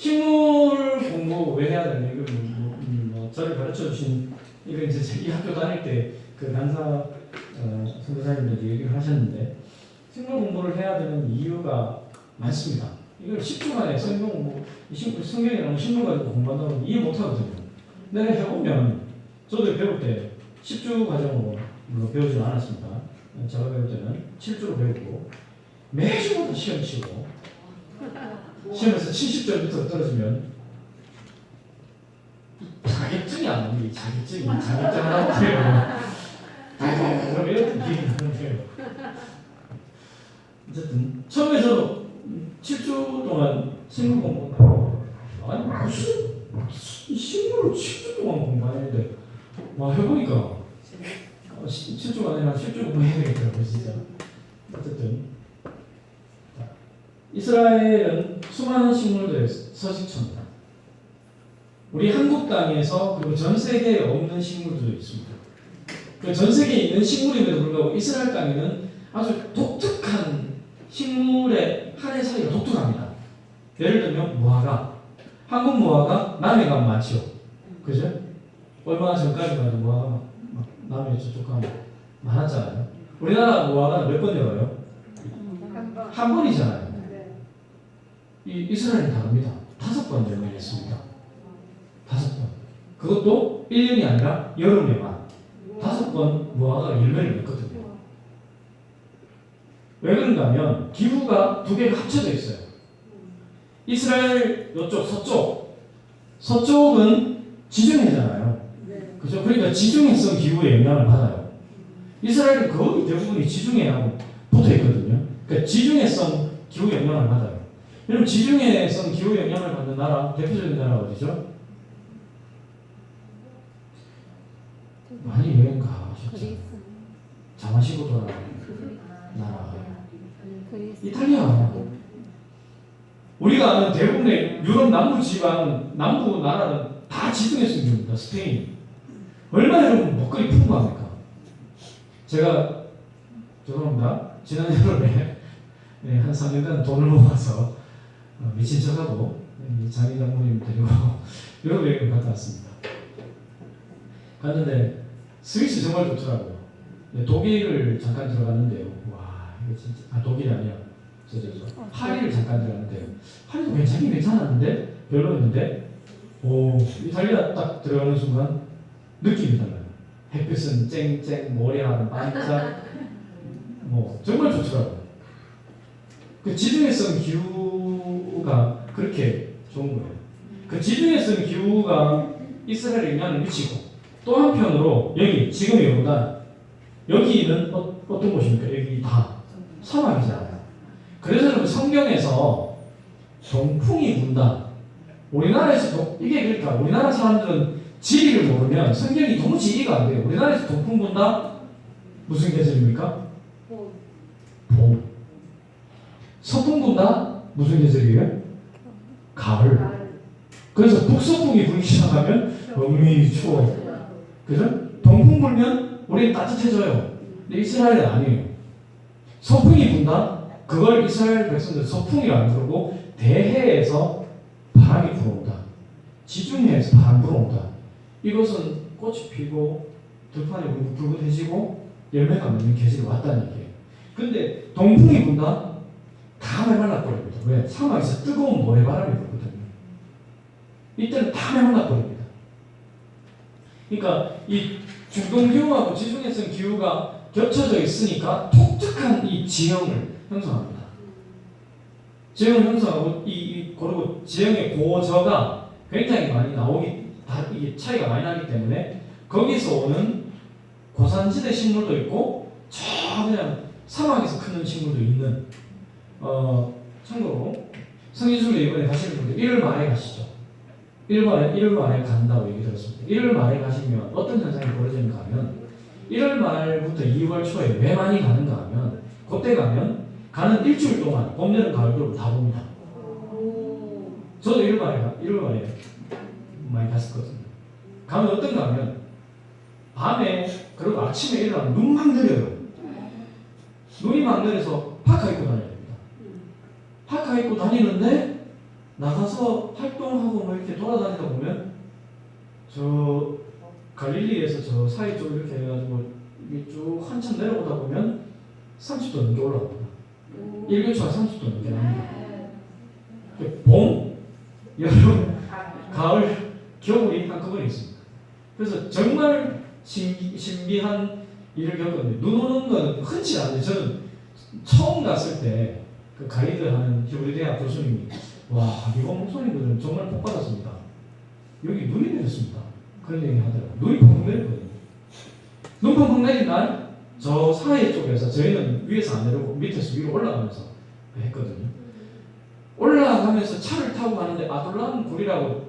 식물 공부 왜 해야 되냐 이거 뭐, 뭐, 음, 뭐 저를 가르쳐 주신 이거 이제 저희 학교 다닐 때 그 강사 어, 선교사님들이 얘기를 하셨는데 식물 공부를 해야 되는 이유가 많습니다. 이걸 10초 만에 성경 공부, 성경이랑 식물 가지고 공부한다고 이해 못 하거든요. 내가 해보면 저도 배울 때 10주 과정으로 물론 배우지는 않았습니다. 제가 배울 때는 7주로 배우고 매주마다 시험 치고 시험에서 70점부터 떨어지면 자격증이 안 나오는 게 자격증이. 자격증 하나고 돼요. 그럼 이렇게 얘기하는 거예요. 어쨌든 처음에 저도 7주 동안 식물 공부 아니 무슨 식물을 7주 동안 공부하는데? 와 해보니까 어, 7주가 아니라 10주 공부해야 되겠더라고요 진짜. 어쨌든. 자, 이스라엘은 수많은 식물들의 서식처입니다. 우리 한국 땅에서 그리고 전 세계에 없는 식물들도 있습니다. 그전 세계에 있는 식물임에도 불구하고 이스라엘 땅에는 아주 독특한 식물의 한해 사이가 독특합니다. 예를 들면 무화과. 한국 무화과 남해 가면 많죠? 그죠? 얼마 전까지만 해도 무화과 막, 남해 저쪽 가면 많았잖아요. 우리나라 무화과는 몇 번 열어요? 한번. 한 번이잖아요. 네. 이 이스라엘은 다릅니다. 다섯 번 열매냈습니다. 다섯 번. 그것도 1년이 아니라 여름에만 다섯 번 무화과가 열매를 맺거든요. 왜 그런가 하면 기후가 두 개가 합쳐져 있어요. 이스라엘 이쪽 서쪽 서쪽은 지중해잖아요. 네. 그죠? 그러니까 지중해성 기후의 영향을 받아요. 이스라엘은 거의 대부분이 지중해하고 붙어 있거든요. 그러니까 지중해성 기후 영향을 받아요. 여러분 지중해성 기후 영향을 받는 나라 대표적인 나라가 어디죠? 많이 여행 가셨죠? 그리스. 자마시고 돌아가는 나라 그리스. 이탈리아. 우리가 아는 대부분의 유럽 남부 지방 남부 나라는 다 지중해성 기후입니다. 스페인. 얼마나 여러분 먹거리 풍부합니까? 제가 죄송합니다. 지난 여름에 네, 한 3년간 돈을 모아서 어, 미친 척하고 네, 장인 장모님 데리고 유럽 여행을 갔다 왔습니다. 갔는데 스위스 정말 좋더라고요. 네, 독일을 잠깐 들어갔는데요. 와 이거 진짜 아 독일이 아니야. 저, 저, 저. 파리를 잠깐 들어갔는데요. 파리도 괜찮긴 괜찮았는데 별로였는데 오 이탈리아 딱 들어가는 순간 느낌이 달라요. 햇빛은 쨍쨍 모래알은 반짝 뭐 정말 좋더라고요. 그 지중해성 기후가 그렇게 좋은 거예요. 그 지중해성 기후가 이스라엘에 영향을 미치고 또 한편으로 여기 지금의 요르단 여기는 어, 어떤 곳입니까? 여기 다 사막이잖아요. 그래서 성경에서 동풍이 분다. 우리나라에서 도- 이게 그러니까 우리나라 사람들은 지리를 모르면 성경이 도무지 이해가 안 돼요. 우리나라에서 동풍 분다 무슨 계절입니까? 봄. 봄. 서풍 분다 무슨 계절이에요? 가을. 그래서 북서풍이 불기 시작하면 엄밀히 추워. 그죠? 동풍 불면 우리는 따뜻해져요. 근데 이스라엘은 아니에요. 서풍이 분다? 그걸 이스라엘 백성들 서풍이라 부르고 대해에서 바람이 불어온다. 지중해에서 바람 불어온다. 이것은 꽃이 피고 들판이 붉은해지고 열매가 맺는 계절이 왔다는 얘기예요. 근데 동풍이 분다? 다 메말라버립니다. 왜? 사막에서 뜨거운 모래 바람이 불거든요. 이때는 다 메말라버립니다. 그러니까 이 중동 기후하고 지중해성 기후가 겹쳐져 있으니까 독특한 이 지형을 형성합니다. 지형을 형성하고 이, 이 그리고 지형의 고저가 굉장히 많이 나오기 다 이게 차이가 많이 나기 때문에 거기서 오는 고산지대 식물도 있고 저 그냥 사막에서 크는 식물도 있는 어 참고로 성지순례 이번에 가시는 분들 1월 말에 가시죠. 1월 말에 1월 말에 간다고 얘기 들었습니다. 1월 말에 가시면 어떤 현상이 벌어지는가 하면 1월 말부터 2월 초에 왜 많이 가는가 하면 그때 가면 가는 일주일 동안 봄, 여름, 가을, 겨울 다 봅니다. 오. 저도 1월 말에 가, 1월 말에 많이 갔었거든요. 가면 어떤가 하면 밤에 그리고 아침에 일어나면 눈 막 내려요. 눈이 막 내려서 파카 입고 됩니다. 파카 입고 다니는데 나가서 활동하고 뭐 이렇게 돌아다니다 보면 저 갈릴리에서 저 사이 쪽 이렇게 해가지고 쭉 한참 내려오다 보면 30도 넘게 올라갑니다. 일교차가 30도 넘게 납니다. 봄, 여름, 가을, 겨울이 한꺼번에 있습니다. 그래서 정말 신기, 신비한 일을 겪었는데 눈 오는 건 흔치 않은데 저는 처음 갔을 때 그 가이드 하는 히브리대학 교수님이 와 미국 목소리들은 정말 복 받았습니다. 여기 눈이 내렸습니다. 그런 얘기 하더라고요. 눈이 펑펑 내렸거든요. 눈 펑펑 내린 날 저 사해 쪽에서 저희는 위에서 안 내려오고 밑에서 위로 올라가면서 했거든요. 올라가면서 차를 타고 가는데 아둘람 굴이라고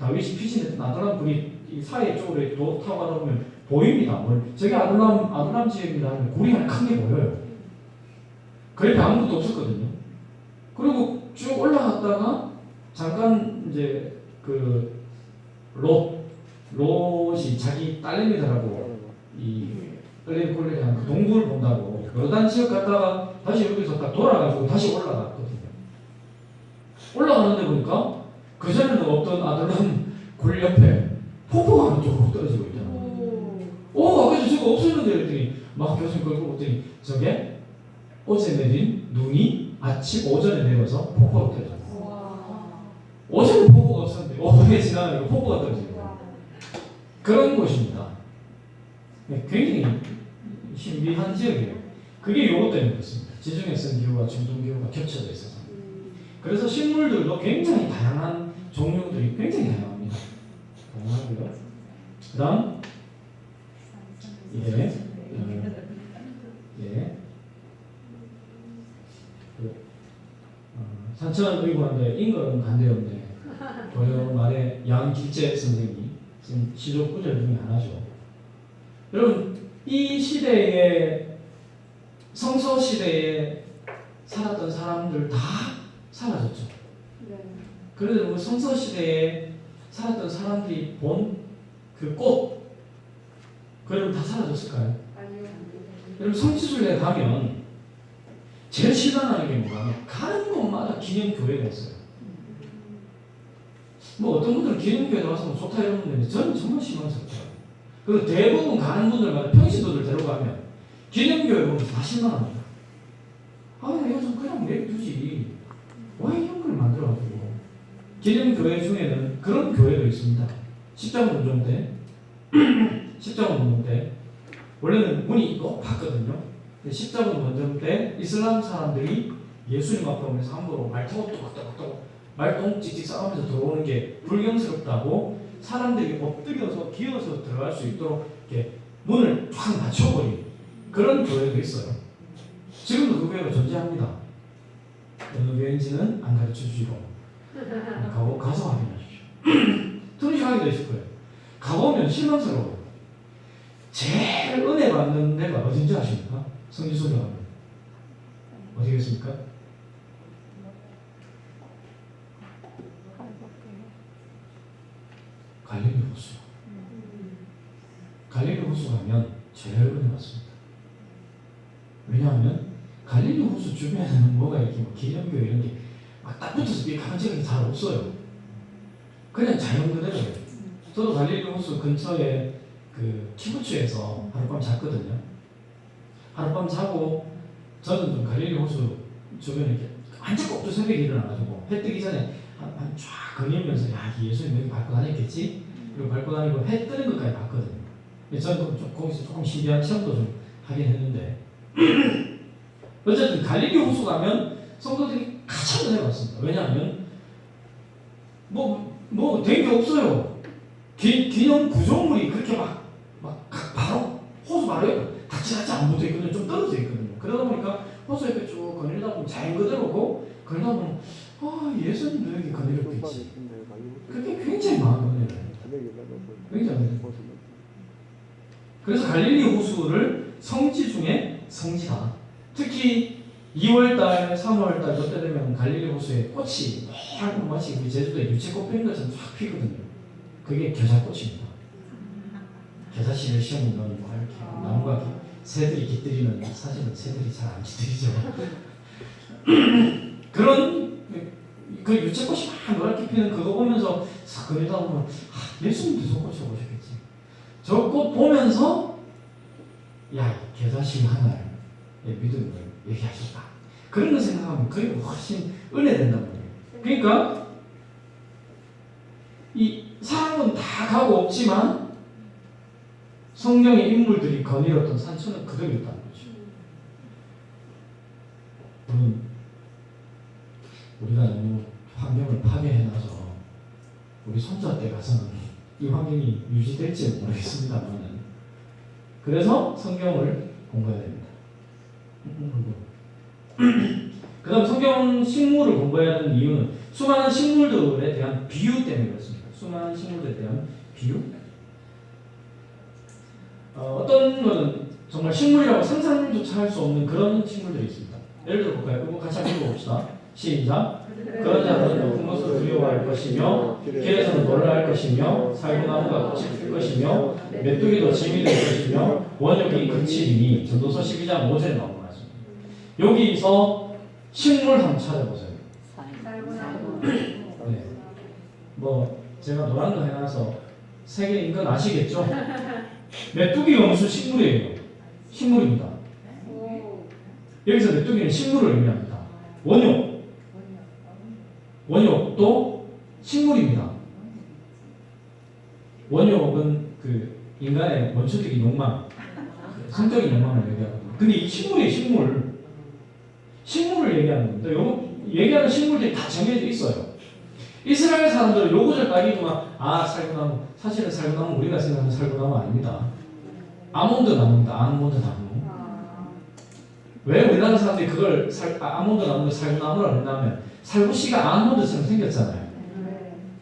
다윗이 피신했던 아둘람 굴이 이 사해 쪽으로 타고 가다 보면 보입니다. 아둘람 아둘람 지역입니다 하면 굴이 하나 큰 게 보여요. 그 옆에 아무것도 없었거든요. 그리고 쭉 올라갔다가 잠깐 이제 그 롯, 롯이 자기 딸내미들하고 이 끌레 콜레한 그 동굴 본다고 요단 지역 갔다가 다시 여기서 딱 돌아가지고 다시 올라갔거든요. 올라가는데 보니까 그 전에는 없던 아들람 굴 옆에 폭포가 쭉 떨어지고 있잖아요. 오, 아까 저거 없었는데 그랬더니 막 교수님 그걸 보더니 저게 어제 내린 눈이 아침 오전에 내려서 폭포가 떨어졌어요. 어제는 폭포가 없었는데 오후에 지나가니까 폭포가 떨어지고 그런 곳입니다. 네, 굉장히 신비한 지역이에요. 그게 요것 때문에 그렇습니다. 지중해성 기후와 중동 기후가 겹쳐져 있어서. 그래서 식물들도 굉장히 다양한 종류들이 굉장히 다양합니다. 다양하고요. 그 다음 예, 음, 예. 그, 어, 산천 의관대 인거는 간대였네. 도요 말에 양길재 선생이 지금 시조 구절 중에 하나죠. 여러분 이 시대에 성서 시대에 살았던 사람들 다 사라졌죠. 그래도 그 성서 시대에 살았던 사람들이 본 그 꽃, 그러면 다 사라졌을까요? 여러분 성지순례 가면 제일 실망하는 게 뭐냐면 가는 곳마다 기념교회가 있어요. 뭐 어떤 분들은 기념교회 나와서 뭐 좋다 이러는 데 저는 정말 실망스럽더라고요. 그리고 대부분 가는 분들마다 평신도들 데려가면 기념교회 보면 다 실망합니다. 아 이거 좀 그냥 내두지 왜 이런 걸 만들어가지고 기념교회 중에는 그런 교회도 있습니다. 십자군 운동 때 십자군 운동 때 원래는 문이 높았거든요. 십자군 원정 때 이슬람 사람들이 예수님 앞에 오면서 함부로 말타고 뚝뚝뚝뚝 말똥 찍찍 싸우면서 들어오는 게 불경스럽다고 사람들이 엎드려서 기어서 들어갈 수 있도록 이렇게 문을 쫙 맞춰버린 그런 교회도 있어요. 지금도 그 교회가 존재합니다. 어느 교회인지는 안 가르쳐 주시고 가고 가서 확인하십시오. 등식하게 되실 거예요. 가보면 실망스러워요. 제일 은혜 받는 데가 어딘지 아십니까? 성지순례 가면 어디겠습니까? 갈릴리 호수. 갈릴리 호수 가면 제일 은혜 받습니다. 왜냐하면 갈릴리 호수 주변에는 뭐가 이렇게 뭐 기념교 이런 게막딱 붙어서 이게 가만지가 잘 없어요. 그냥 자연 그대로예요. 저도 갈릴리 호수 근처에 그 키부츠에서 하룻밤 잤거든요. 하룻밤 자고 저는 좀 갈릴리 호수 주변에 이렇게 완전 꼭두 새벽에 일어나가지고 해 뜨기 전에 한쫙 거닐면서 야 예수님 여기 밟고 다녔겠지? 그리고 밟고 다니고 해 뜨는 것까지 봤거든요. 저는 좀 거기서 조금 신비한 체험도 좀 하긴 했는데 어쨌든 갈릴리 호수 가면 성도들이 가장 은혜 받습니다. 왜냐하면 뭐뭐된 게 없어요. 기, 기념 구조물이 그렇게 막, 막 바로 호수 바로 옆에 다치다치 안 붙어 있거든요. 좀 떨어져 있거든요. 그러다 보니까 호수 옆에 쭉 거닐다 보면 자연 그대로고 그러다 보면 아 예수님도 여기 거닐었겠지. 그게 굉장히 마음이 은혜를 굉장히 그래서 갈릴리 호수를 성지 중에 성지다. 특히 2월달, 3월달 이때 되면 갈릴리 호수에 꽃이 막 마치 우리 제주도에 유채꽃 피는 것처럼 쫙 피거든요. 그게 겨자꽃입니다. 겨자씨를 시험에 넣은 뭐 이렇게 나무가 기- 새들이 깃들이는 사실은 새들이 잘 안 깃들이죠. 그런 그 유채꽃이 막 노랗게 피는 그거 보면서 싹 그리다 보면 아, 예수님도 저 꽃을 보셨겠지. 저 꽃 보면서 야, 개자식 하나를 의 믿음을 얘기하셨다. 그런 거 생각하면 그게 훨씬 은혜된단 말이에요. 그러니까 이 사람은 다 가고 없지만 성경의 인물들이 거닐었던 산천은 그대로 있다는 거죠. 물론 우리가 너무 환경을 파괴해놔서 우리 손자 때 가서는 이 환경이 유지될지 모르겠습니다만 그래서 성경을 공부해야 됩니다. 그 다음 성경 식물을 공부해야 하는 이유는 수많은 식물들에 대한 비유 때문에 그렇습니다. 수많은 식물들에 대한 비유. 어, 어떤 거는 정말 식물이라고 상상조차 할 수 없는 그런 식물들이 있습니다. 예를 들어 볼까요? 이거 같이 한번 읽어봅시다. 시작. 그런 자는 높은 것을 두려워할 것이며 길에서는 놀랄 것이며 살구나무가 꽃이 필 것이며 메뚜기도 짐이 될 것이며 원역이 그치리니 전도서 12장 5절에 나온 말씀입니다. 여기서 식물 한번 찾아보세요. 네. 뭐 제가 노란 거 해놔서 세계 인근 아시겠죠? 메뚜기가 무슨 식물이에요? 식물입니다. 여기서 메뚜기는 식물을 의미합니다. 원욕, 원욕도 식물입니다. 원욕은 그 인간의 원초적인 욕망, 성적인 욕망을 얘기하거든요. 근데 이 식물이 식물, 식물을 얘기하는 겁니다. 요 얘기하는 식물들이 다 정해져 있어요. 이스라엘 사람들은 요 구절 딱 읽으면 아 살구나무 사실은 살구나무 우리가 생각하는 살구나무 아닙니다. 아몬드 나무입니다. 아몬드 나무. 왜 우리나라 사람들이 그걸 살, 아, 아몬드 나무를 살구나무라고 했냐면 살구씨가 아몬드처럼 생겼잖아요.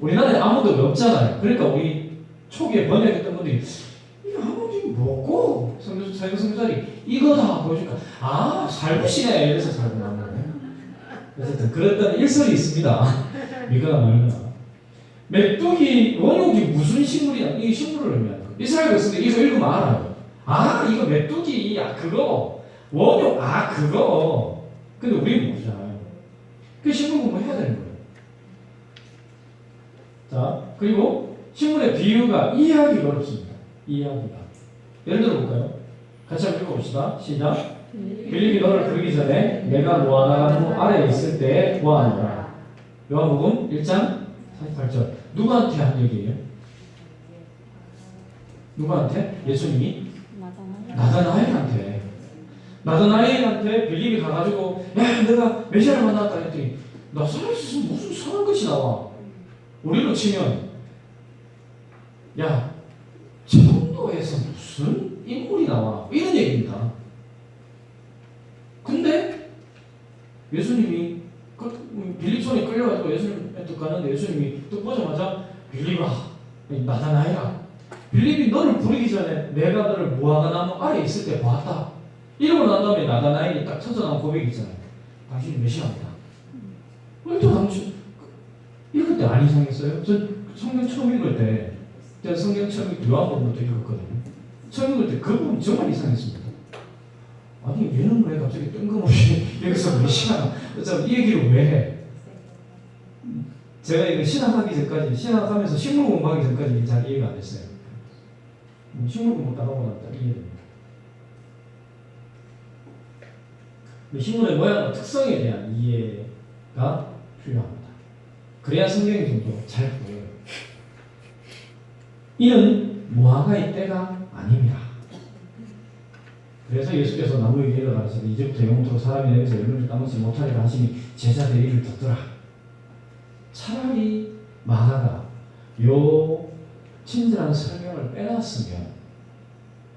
우리나라에 아몬드가 없잖아요. 그러니까 우리 초기에 번역했던 분들이 이 아몬드 뭐고? 성경 사용 성자리 이거다 보여주니까 아 살구씨네 이래서 살구나무네. 어쨌든 그랬던 일설이 있습니다. 말거나. 메뚜기 원육이 무슨 식물이야? 이 식물을 의미하는 거예요. 이스라엘 백성들이 이거 읽으면 알아요. 아 이거 메뚜기 야 그거 원육 아 그거. 근데 우리는 모르잖아요. 그 식물 공부해야 되는 거예요. 자 그리고 식물의 비유가 이해하기가 어렵습니다. 이해하기가. 예를 들어 볼까요? 같이 한번 읽어봅시다. 시작. 빌립이 너를 부르기 전에 내가 무화과나무 아래에 있을 때 보아하노라. 요한복음 1장 48절. 누구한테 한 얘기예요? 누구한테? 예수님이 나다나엘한테. 나다나엘한테 빌립이 가가지고 야 내가 메시아를 만났다 했더니 나 살아있어서 무슨 선한 것이 나와. 우리로 치면 야 천도에서 무슨 인물이 나와 이런 얘기입니다. 근데 예수님이 그 빌립 손에 끌려가지고 예수님한테 가는데 예수님이 또 보자마자 빌립아 나타나해라. 빌립이 너를 부르기 전에 내가 너를 무화과나무 아래 있을 때 봤다. 이러고 난 다음에 나다나엘이 딱 터져나온 고백이 있잖아요. 당신이 메시아입니다. 또 당신 읽을 때 안 이상했어요? 전 성경 처음 읽을 때 제가 성경 처음 요한복음부터 읽었거든요. 처음 읽을 때 그 부분 정말 이상했습니다. 아니 얘는 왜 갑자기 뜬금없이 여기서 메시아 이 얘기를 왜 해? 제가 이거 신학하기 전까지 신학하면서 식물 공부하기 전까지 잘 이해가 안 됐어요. 음, 식물 공부 따라보니까 이해됩니다. 근데 식물의 모양과 특성에 대한 이해가 필요합니다. 그래야 성경이 좀 더 잘 보여요. 이는 무화과의 때가 아닙니다. 그래서 예수께서 나무 위에 내려가서 이제부터 영원토록 사람이 내게서 열매를 따먹지 못하리라 하시니 제자들이 이를 듣더라. 차라리 마가가 요 친절한 설명을 빼놨으면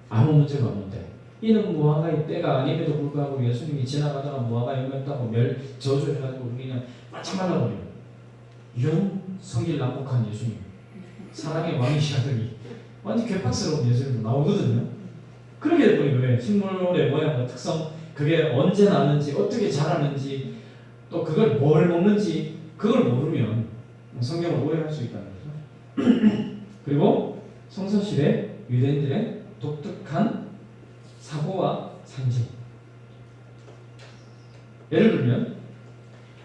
아무 문제가 없는데 이는 무화과의 때가 아님에도 불구하고 예수님이 지나가다가 무화과 열매다고 멸 저주해가지고 말라버려. 이런 성질 난폭한 예수님, 사랑의 왕이시라더니 완전 괴팍스러운 예수님 나오거든요. 그렇게 돼버린 거예요. 식물의 모양과 특성, 그게 언제 나는지, 어떻게 자라는지, 또 그걸 뭘 먹는지, 그걸 모르면 성경을 오해할 수 있다는 거죠. 그리고 성서실에 유대인들의 독특한 사고와 상징. 예를 들면,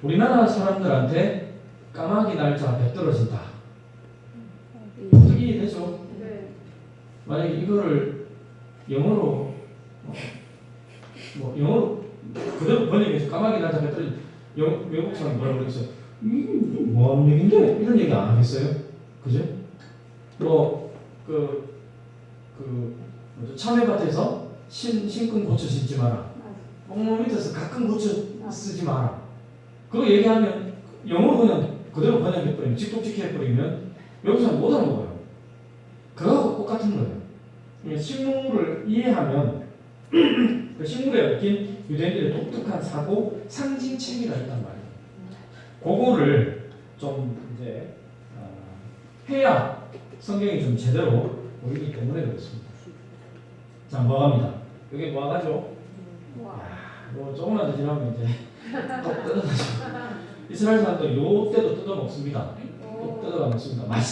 우리나라 사람들한테 까마귀 날짜 배 떨어진다. 이해되죠? 네. 만약에 이거를 영어로 어, 뭐 영어로 그대로 번역해서 까마귀 날짜 배 떨어진 영, 외국 사람 뭐라 그랬어요? 음, 뭐하는 얘긴데? 이런 얘기 안 하겠어요? 그죠? 뭐 그 그 뭐죠? 참외밭에서 신 신금 고추 심지 마라. 엉망 밑에서 가끔 고추 쓰지 마라. 그거 얘기하면 영어로 그냥 그대로 번역해버리면 직독직해버리면 사람 못 알아먹어요. 그거하고 똑같은 거예요. 이 식물을 이해하면 그 식물에 얽힌 유대인들의 독특한 사고 상징책이라 했단 말이에요. 그거를 좀 이제 어, 해야 성경이 좀 제대로 보이기 때문에 그렇습니다. 자, 뭐합니다. 여기 뭐하죠? 와. 뭐 조금만 더 지나면 이제 또 뜯어가죠. 이스라엘 사람들이 요 때도 뜯어 먹습니다. 또 뜯어가 먹습니다. 맛있어요.